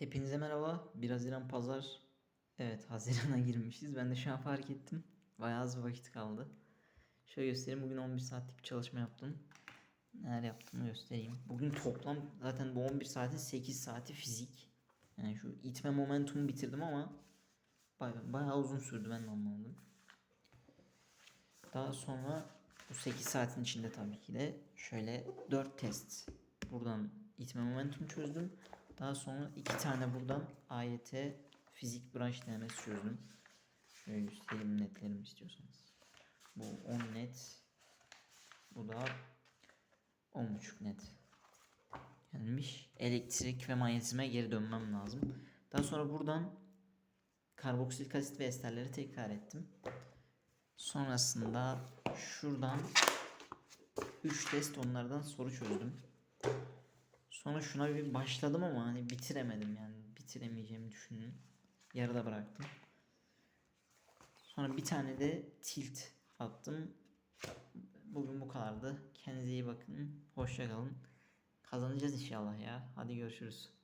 Hepinize merhaba. 1 Haziran Pazar. Evet Haziran'a girmişiz. Ben de şu an fark ettim. Bayağı az bir vakit kaldı. Şöyle göstereyim. Bugün 11 saatlik bir çalışma yaptım. Neler yaptığımı göstereyim. Bugün toplam zaten bu 11 saatin 8 saati fizik. Yani şu itme momentumu bitirdim ama bayağı, uzun sürdü ben de anlamadım. Daha sonra bu 8 saatin içinde tabii ki de şöyle 4 test buradan itme momentum çözdüm. Daha sonra 2 tane buradan AYT fizik branş denemesi çözdüm. Şöyle göstereyim netlerimi istiyorsanız. Bu 10 net. Bu da 10.5 net. Gelmiş. Elektrik ve manyetizme geri dönmem lazım. Daha sonra buradan karboksilik asit ve esterleri tekrar ettim. Sonrasında şuradan 3 test onlardan soru çözdüm. Sonra şuna bir başladım ama hani bitiremedim yani bitiremeyeceğimi düşündüm. Yarıda bıraktım. Sonra bir tane de tilt attım. Bugün bu kadardı. Kendinize iyi bakın. Hoşça kalın. Kazanacağız inşallah ya. Hadi görüşürüz.